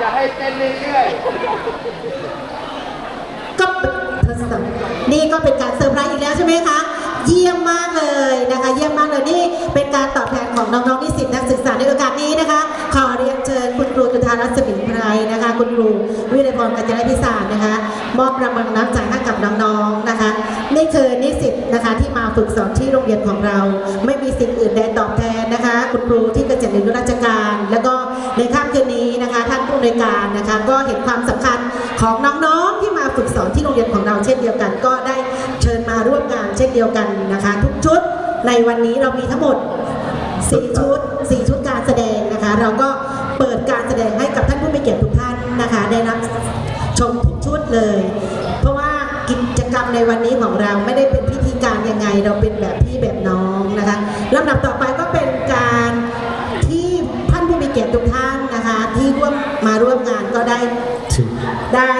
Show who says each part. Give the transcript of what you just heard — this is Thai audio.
Speaker 1: จะให้เต้นเรื่อยๆ
Speaker 2: ก็ทดสอบนี่ก็เป็นการเซอร์ไพรส์อีกแล้วใช่ไหมคะ เยี่ยมมากเลยนะคะ เยี่ยมมากเลยนี่เป็นการตอบแทนของน้องๆนิสิตนักศึกษาในโอกาสนี้นะคะ ขอเรียนเชิญคุณครูจุธารัตน์สมิงไพรนะคะ คุณครูวิไลพรกัญจนพิสารนะคะ มอบรางวัลน้ำใจให้กับน้องๆนะคะนี่คือนิสิตนะคะที่มาฝึกสอนที่โรงเรียนของเรา ไม่มีสิ่งอื่นใดตอบแทนนะคะ คุณครูที่เกษียณอายุราชการ แล้วก็ในค่ำคืนนี้นะคะท่าน นวยการนะคะ ก็เห็นความสำคัญของน้องๆที่มาฝึกสอนที่โรงเรียนของเราเช่นเดียวกัน ก็ได้เชิญมาร่วมงานเช่นเดียวกันนะคะ ทุกชุดในวันนี้เรามีทั้งหมดสี่ชุดสี่ชุดการแสดงนะคะ เราก็เปิดการแสดงให้กับท่านผู้มีเกียรติทุกท่านนะคะ ได้รับชมทุกชุดเลย เพราะว่ากิจกรรมในวันนี้ของเราไม่ได้เป็นพิธีการยังไง เราเป็นแบบพี่แบบน้องนะคะลำดับต่อไปก็เป็นการที่ท่านผู้มีเกียรติทุกท่าน นะคะที่ร่วมมาร่วมงานก็ได้ ได้